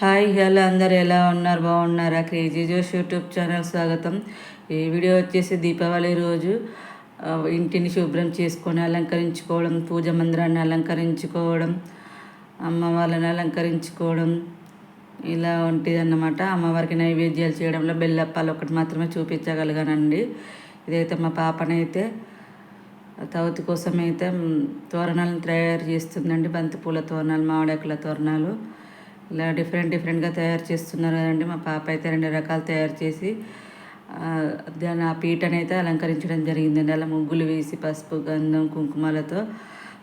Hi hello అందరు ఎలా ఉన్నారు? బాగున్నారా? క్రేజీ జోష్ యూట్యూబ్ ఛానల్ స్వాగతం. ఈ వీడియో వచ్చేసి దీపావళి రోజు ఇంటిని శుభ్రం చేసుకొని అలంకరించుకోవడం పూజ మందిరాన్ని అలంకరించుకోవడం అమ్మ వాళ్ళని అలంకరించుకోవడం ఇలా ఉంటుంది అన్నమాట అమ్మవారికి నైవేద్యాలు చేయడంలో బెల్లప్పాలు ఒకటి మాత్రమే చూపించగలిగానండి. ఇదైతే మా పాపనైతే తవతి కోసం అయితే తోరణాలను తయారు చేస్తుందండి. బంతిపూల తోరణాలు మామిడాకుల తోరణాలు. ఇలా డిఫరెంట్ డిఫరెంట్గా తయారు చేస్తున్నారు కదండి. మా పాప అయితే రెండు రకాలు తయారు చేసి దాని ఆ పీటని అయితే అలంకరించడం జరిగిందండి అలా ముగ్గులు వేసి పసుపు గంధం కుంకుమలతో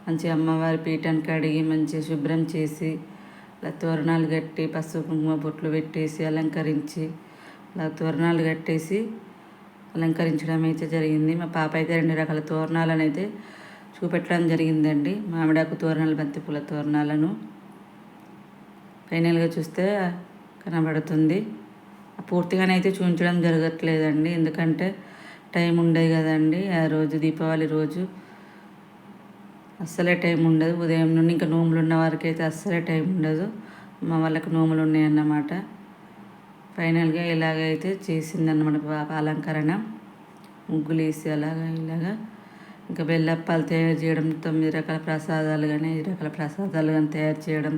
మంచి అమ్మవారి పీటను కడిగి మంచి శుభ్రం చేసి ఇలా తోరణాలు కట్టి పసుపు కుంకుమ బొట్లు పెట్టేసి అలంకరించి ఇలా తోరణాలు కట్టేసి అలంకరించడం అయితే జరిగింది. మా పాప అయితే రెండు రకాల తోరణాలను అయితే చూపెట్టడం జరిగిందండి. మామిడాకు తోరణాలు బంతిపూల తోరణాలను. ఫైనల్గా చూస్తే కనబడుతుంది. పూర్తిగానైతే చూపించడం జరగట్లేదండి. ఎందుకంటే టైం ఉండదు కదండి. ఆ రోజు దీపావళి రోజు అస్సలే టైం ఉండదు. ఉదయం నుండి ఇంకా నోములు ఉన్న వారికి అయితే అస్సలే టైం ఉండదు. మా వాళ్ళకి నోములు ఉన్నాయన్నమాట. ఫైనల్గా ఇలాగైతే చేసిందన్నమాట పాప అలంకరణ. ముగ్గులు వేసి అలాగా ఇలాగా ఇంకా బెల్లప్పాలు తయారు చేయడం తొమ్మిది రకాల ప్రసాదాలు కానీ ఐదు రకాల ప్రసాదాలు కానీ తయారు చేయడం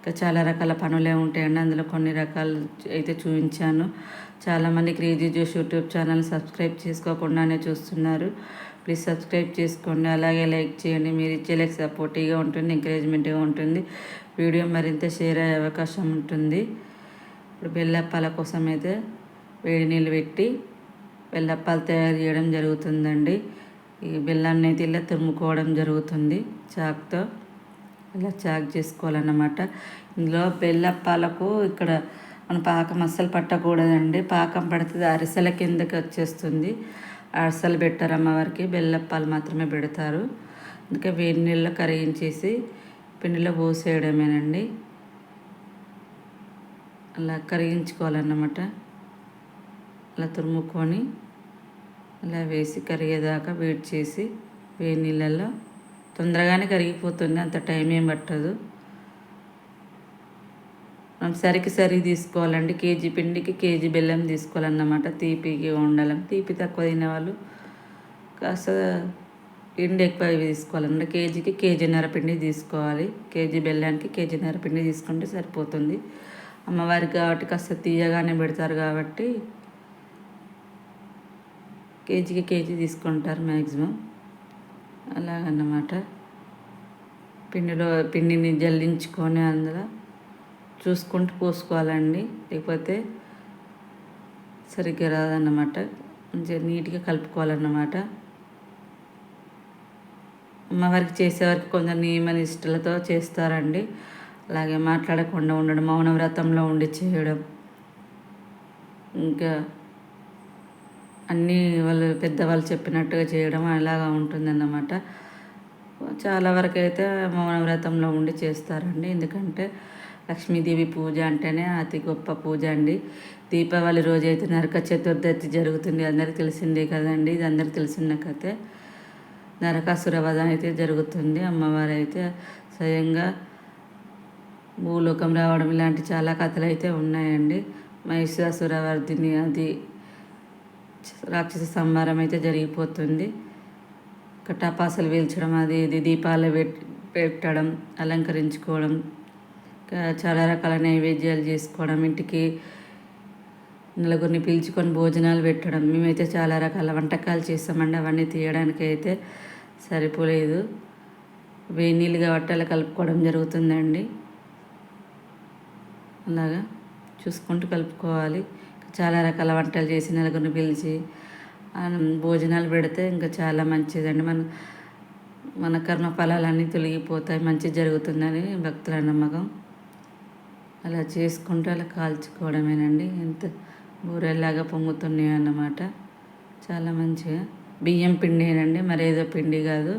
ఇంకా చాలా రకాల పనులే ఉంటాయండి అందులో కొన్ని రకాలు అయితే చూపించాను. చాలామంది క్రేజీ జోష్ యూట్యూబ్ ఛానల్ సబ్స్క్రైబ్ చేసుకోకుండానే చూస్తున్నారు. ప్లీజ్ సబ్స్క్రైబ్ చేసుకోండి. అలాగే లైక్ చేయండి. మీరు ఇచ్చే లైక్ సపోర్టివ్గా ఉంటుంది ఎంకరేజ్మెంట్గా ఉంటుంది. వీడియో మరింత షేర్ అయ్యే అవకాశం ఉంటుంది. ఇప్పుడు బెల్లప్పాల కోసం అయితే వేడి నీళ్ళు పెట్టి బెల్లప్పాలు తయారు చేయడం జరుగుతుందండి. ఈ బెల్లాన్ని అయితే ఇలా తురుముకోవడం జరుగుతుంది చాక్తో. ఇలా చాక్ చేసుకోవాలన్నమాట. ఇందులో బెల్లప్పాలకు ఇక్కడ మన పాకం అస్సలు పట్టకూడదండి. పాకం పడితే అరిసెల కిందకి వచ్చేస్తుంది. అరిసెలు పెట్టారు అమ్మవారికి. బెల్లప్పాలు మాత్రమే పెడతారు. అందుకే వేడి నీళ్ళలో కరిగించేసి పిండిలో పోసేయడమేనండి. అలా కరిగించుకోవాలన్నమాట. అలా తురుముకొని అలా వేసి కరిగేదాకా వెయిట్ చేసి వేడి నీళ్ళల్లో తొందరగానే కరిగిపోతుంది అంత టైం ఏం పట్టదు. మనం సరికి సరి తీసుకోవాలండి కేజీ పిండికి కేజీ బెల్లం తీసుకోవాలన్నమాట. తీపికి ఉండాలని తీపి తక్కువ తినేవాళ్ళు కాస్త పిండి ఎక్కువ తీసుకోవాలన్నమాట. కేజీకి కేజీన్నర పిండి తీసుకోవాలి. కేజీ బెల్లానికి కేజీన్నర పిండి తీసుకుంటే సరిపోతుంది. అమ్మవారికి కాబట్టి కాస్త తీయగానే పెడతారు కాబట్టి కేజీకి కేజీ తీసుకుంటారు మ్యాక్సిమం అలాగన్నమాట. పిండిలో పిండిని జల్లించుకొని అందులో చూసుకుంటూ పోసుకోవాలండి. లేకపోతే సరిగ్గా రాదన్నమాట. మంచిగా నీట్గా కలుపుకోవాలన్నమాట. అమ్మవారికి చేసేవారికి కొంచెం నియమ నిష్టలతో చేస్తారండి. అలాగే మాట్లాడకుండా ఉండడం మౌన వ్రతంలో ఉండి చేయడం. ఇంకా అన్నీ వాళ్ళు పెద్దవాళ్ళు చెప్పినట్టుగా చేయడం అలాగా ఉంటుందన్నమాట. చాలా వరకు అయితే మౌన వ్రతంలో ఉండి చేస్తారండి. ఎందుకంటే లక్ష్మీదేవి పూజ అంటేనే అతి గొప్ప పూజ అండి. దీపావళి రోజు అయితే నరక చతుర్దశి జరుగుతుంది. అందరికి తెలిసిందే కదండి. ఇది అందరికి తెలిసిన కథే. నరకాసుర వధ అయితే జరుగుతుంది. అమ్మవారు అయితే స్వయంగా భూలోకం రావడం ఇలాంటి చాలా కథలు అయితే ఉన్నాయండి. మహిషాసురవర్ధిని అది రాక్షస సంహారం అయితే జరిగిపోతుంది. ఇంకా టపాసులు పీల్చడం అది ఇది దీపాలు పెట్టడం అలంకరించుకోవడం ఇంకా చాలా రకాల నైవేద్యాలు చేసుకోవడం ఇంటికి నలుగురిని పీల్చుకొని భోజనాలు పెట్టడం మేమైతే చాలా రకాల వంటకాలు చేస్తామండి అవన్నీ తీయడానికి అయితే సరిపోలేదు. వేడి నీళ్ళుగా వట్టలు కలుపుకోవడం జరుగుతుందండి. అలాగా చూసుకుంటూ కలుపుకోవాలి. చాలా రకాల వంటలు చేసి నలుగురిని పిలిచి భోజనాలు పెడితే ఇంకా చాలా మంచిదండి. మన మన కర్మ ఫలాలన్నీ తొలగిపోతాయి మంచి జరుగుతుందని భక్తుల నమ్మకం. అలా చేసుకుంటూ అలా కాల్చుకోవడమేనండి. ఎంత బూరెల్లాగా పొంగుతున్నాయి అన్నమాట. చాలా మంచిగా. బియ్యం పిండేనండి మరేదో పిండి కాదు.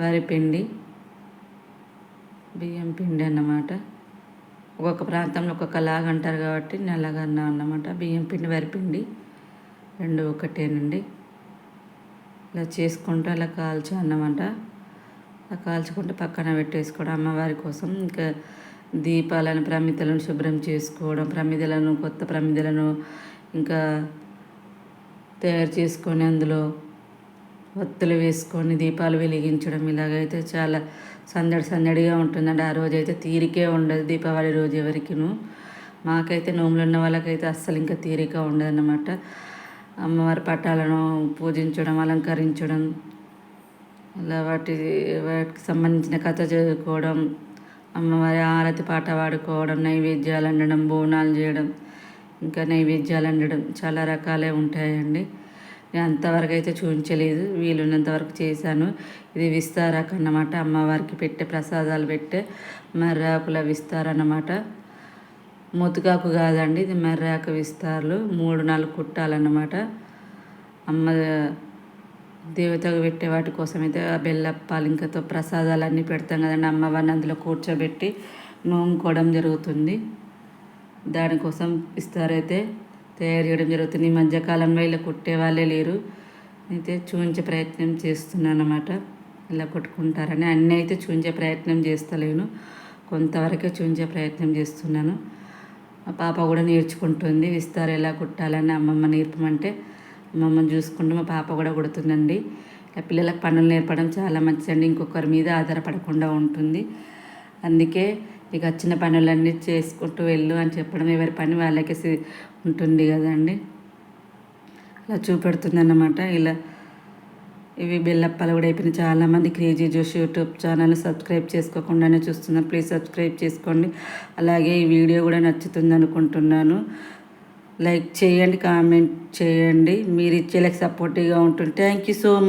వరి పిండి. బియ్యం పిండి అన్నమాట. ఒక్కొక్క ప్రాంతంలో ఒక్కొక్కలాగా అంటారు కాబట్టి నేను అలాగ అన్నా అన్నమాట. బియ్యం పిండి వరిపిండి రెండు ఒకటేనండి ఇలా చేసుకుంటూ అలా కాల్చు అన్నమాట. అలా కాల్చుకుంటూ పక్కన పెట్టేసుకోవడం అమ్మవారి కోసం. ఇంకా దీపాలను ప్రమిదలను శుభ్రం చేసుకోవడం ప్రమిదలను కొత్త ప్రమిదలను ఇంకా తయారు చేసుకొని అందులో ఒత్తులు వేసుకొని దీపాలు వెలిగించడం ఇలాగైతే చాలా సందడి సందడిగా ఉంటుందండి. ఆ రోజు అయితే తీరికే ఉండదు దీపావళి రోజు ఎవరికిను. మాకైతే నోములు ఉన్న వాళ్ళకైతే అస్సలు ఇంకా తీరిక ఉండదన్నమాట. అమ్మవారి పటాలను పూజించడం అలంకరించడం అలా వాటి వాటికి సంబంధించిన కథ చదువుకోవడం అమ్మవారి ఆరతి పాట పాడుకోవడం నైవేద్యాలు వండడం బోనాలు చేయడం ఇంకా నైవేద్యాలు వండడం చాలా రకాలే ఉంటాయండి. అంతవరకు అయితే చూపించలేదు వీలున్నంత వరకు చేశాను. ఇది విస్తారాకు అన్నమాట. అమ్మవారికి పెట్టే ప్రసాదాలు పెట్టే మర్రాకుల విస్తార అన్నమాట. ముతుకాకు కాదండి ఇది మర్రాకు విస్తారాలు. మూడు నాలుగు కుట్టాలన్నమాట అమ్మ దేవతకు పెట్టే వాటి కోసం అయితే ఆ బెల్లప్పాలు ఇంకతో ప్రసాదాలు అన్నీ పెడతాం కదండి. అమ్మవారిని అందులో కూర్చోబెట్టి నోముకోవడం జరుగుతుంది. దానికోసం ఇస్తారైతే తయారు చేయడం జరుగుతుంది. ఈ మధ్యకాలంలో ఇలా కుట్టే వాళ్ళే లేరు. అయితే చూపించే ప్రయత్నం చేస్తున్నాను అనమాట ఇలా కొట్టుకుంటారని. అన్నీ అయితే చూపించే ప్రయత్నం చేస్తలేను. కొంతవరకే చూపించే ప్రయత్నం చేస్తున్నాను. మా పాప కూడా నేర్చుకుంటుంది. విస్తారు ఎలా కుట్టాలని అమ్మమ్మ నేర్పమంటే అమ్మమ్మని చూసుకుంటూ మా పాప కూడా కుడుతుందండి. ఇలా పిల్లలకు పనులు నేర్పడం చాలా మంచిదండి. ఇంకొకరి మీద ఆధారపడకుండా ఉంటుంది. అందుకే ఇక వచ్చిన పనులన్నీ చేసుకుంటూ వెళ్ళు అని చెప్పడం ఎవరి పని వాళ్ళకి ఉంటుంది కదండి. అలా చూపెడుతుంది అన్నమాట ఇలా ఇవి బెల్లప్పాలు కూడా అయిపోయిన చాలామంది క్రేజీ జోష్ యూట్యూబ్ ఛానల్ సబ్స్క్రైబ్ చేసుకోకుండానే చూస్తున్నారు. ప్లీజ్ సబ్స్క్రైబ్ చేసుకోండి. అలాగే ఈ వీడియో కూడా నచ్చుతుంది అనుకుంటున్నాను. లైక్ చేయండి కామెంట్ చేయండి. మీరు ఇచ్చేలకు సపోర్టివ్గా ఉంటుంది థ్యాంక్ యూ సో మచ్